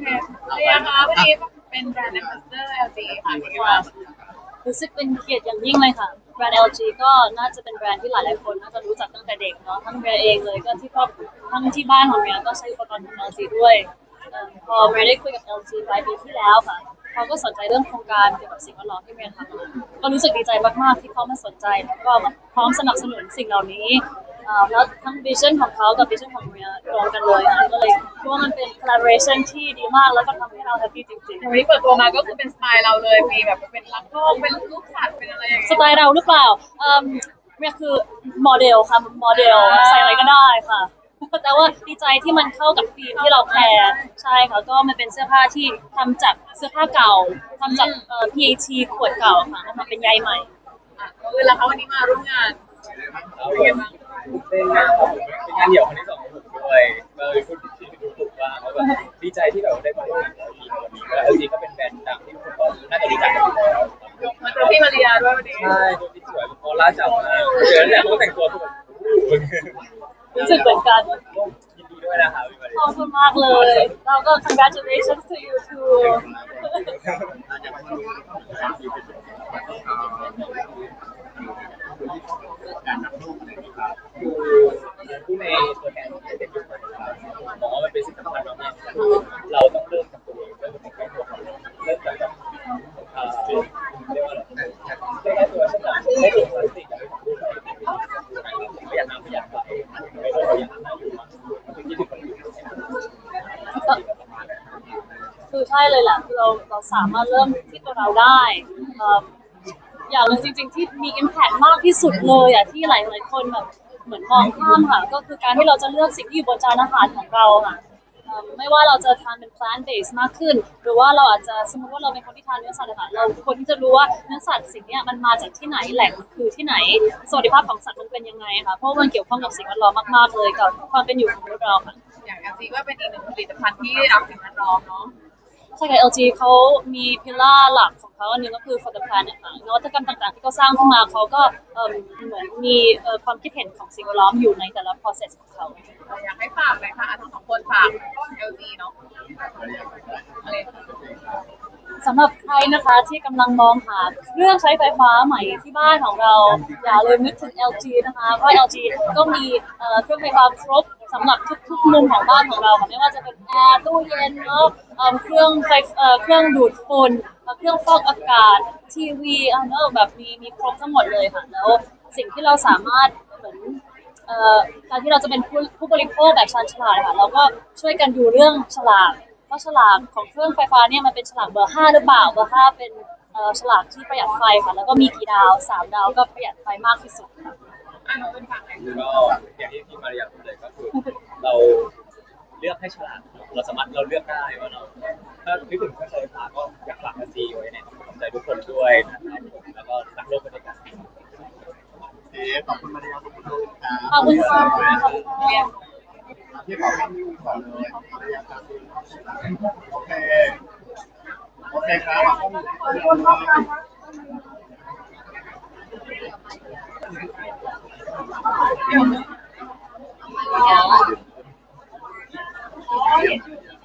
เรียคะวันนี้เป็นแบรนด์แอมบาสเดอร์ LG ค่ะเป็นไงบ้ารู้สึกเป็นเกียรติอย่างยิ่งเลยค่ะ แบรนด์ LG ก็น่าจะเป็นแบรนด์ที่หลายๆคนน่าจะรู้จักตั้งแต่เด็กเนาะ ทั้งเมียเองเลยก็ที่ครอบทั้งที่บ้านของเมียก็ใช้อุปกรณ์ของ LG ด้วยพอเมียได้คุยกับ LG ปลายปีที่แล้วค่ะเขาก็สนใจเรื่องโครงการเกี่ยวกับสิ่งแวดล้อมที่เมียทำก็รู้สึกดีใจมากๆที่เขามาสนใจแล้วก็พร้อมสนับสนุนสิ่งเหล่านี้เอ่อแล้วทั้งวิชั่นของเขากับวิชั่นของเมียตรงกันเลยค่ะก็ เลยคิดว่ามันเป็น collaboration ที่ดีมากแล้วก็ทำให้เราแฮปปี้จริงๆวันนี้เปิดตัวมาก็คือเป็นสไตล์เราเลย มีแบบเป็นรักโลกเป็นลูกสัตว์เป็นอะไรอย่างสเงี้ยไตล์เราหรือเปล่าเอิ่มเนี่ยคือโมเดลค่ะโมเดลใส่อะไรก็ได้ค่ะ แต่ว่าดีใจที่มันเข้ากับธีมที่เราแคร์ใช่ค่ะก็มันเป็นเสื้อผ้าที่ทำจากเสื้อผ้าเก่าทำจากเอ่อ PAT ขวดเก่าค่ะแล้วมาเป็นใยใหม่ อะก็คือแล้วเขาวันนี้มาร่วมงานครับผมเป็นงานของผมเป็นงานเดี่ยวครั้งที่ส ก็น่าจะรู้จักกันอยู่แล้วมาเจอพี่มาริยาด้วยวันนี้ใช่ตัวที่สวยออร่าจับมากเจอแล้วเขาแต่งตัวคือแบบรู้สึกเหมือนกันก็ยินดีด้วยนะครับพี่มาริขอบคุณมากเลยเราก็ congratulations to you too ผู้ในตัวแทนของเด็กยุคใหม่ครับผมว่ามันเป็นสิ่งสำคัญมากๆเราต้องเริ่มจากตัวเองเริ่มจากครอบครัวของเราเริ่มจากแบบเอ่อเรียกว่าอะไรเรียกว่าตัวฉันอะไม่ถูกพลาสติกอะไม่อยากน้ำไม่อยากไฟไม่รู้เราอยากน้ำอยู่มากคือคิดถึงคนอื่น คือใช่เลยแหละคือเราเราสามารถเริ่มที่ตัวเราได้เอิ่มอย่างหนึงจริงๆที่มี impact มากที่สุดเลยอะที่หลายๆคนแบบเหมือนมองข้ามค่ะ ก็คือการที่เราจะเลือกสิ่งที่อยู่บนจานอาหารของเราค่ะเอิ่มไม่ว่าเราจะทานเป็น plant based มากขึ้น หรือว่าเราอาจจะสมมติว่าเราเป็นคนที่ทานเนื้อสัตว์อะค่ะเราควรที่จะรู้ว่าเนื้อสัตว์สิ่งเนี้ยมันมาจากที่ไหนแหล่งมันคือที่ไหนสวัสดิภาพของสัตว์มันเป็นยังไงค่ะเพราะว่ามันเกี่ยวข้องกับสิ่งแวดล้อมมากๆเลยกับความเป็นอยู่ของมนุษย์เราค่ะ อย่าง LG ก็เป็นอีกหนึ่งผลิตภัณฑ์ที่รักสิ่งแวดล้อมเนาะ ใช่ค่ะ LG เขามีพิลล่าหลักของเขาอันหนึงก็คือ for the planet ค่ะนวัตกรรมต่างๆ ที่เขาสร้างขึ้นมาเขาก็เอิ่มเหมือนมีเอ่อความคิดเห็นของสิ่งแวดล้อมอยู่ในแต่ละ process ของเขา อยากให้ฝากหน่อยค่ะทั้งสองคนฝาก LG เนาะอะไรสำหรับใครนะคะที่กำลังมองหาเครื่องใช้ไฟฟ้าใหม่ที่บ้านของเรา อย่าลืมนึกถึง LG นะคะเพราะ LG ก็มีเอ่อเครื่องไฟฟ้าครบ สำหรับทุกๆมุมของบ้านของเราค่ะไม่ว่าจะเป็นแอร์ตู้เย็นเนาะเอิ่มเครื่องไฟเอ่อเครื่องดูดฝุ่นเอ่อเครื่องฟอกอากาศทีวีอะเนอะแบบมีมีครบทั้งหมดเลยค่ะแล้วสิ่งที่เราสามารถเหมือน เอ่อการที่เราจะเป็นผู้ผู้บริโภคแบบชาญฉลาดค่ะเราก็ช่วยกันดูเรื่องฉลากว่าฉลากของเครื่องไฟฟ้าเนี่ยมันเป็นฉลากเบอร์ห้าหรือเปล่าเบอร์ห้าเป็นเอ่อฉลากที่ประหยัดไฟค่ะแล้วก็มีกี่ดาวสามดาวก็ประหยัดไฟมากที่สุดค่ะ อะน้องเป็นฝากไหนก็ คิดถึงเครื่องใช้ไฟฟ้าก็อยากฝากซีไว้ในความสนใจทุกคนด้วยนะครับผมแล้วก็รักโลกไปด้วยกันเอ๊ะขอบคุณมาริยาขอบคุณครับขอบคุณค่ะขอบคุณค่ะที่ขอให้ลูกก่อนเลยมาริยาตาซีโอเคโอเคครับขอบคุณครั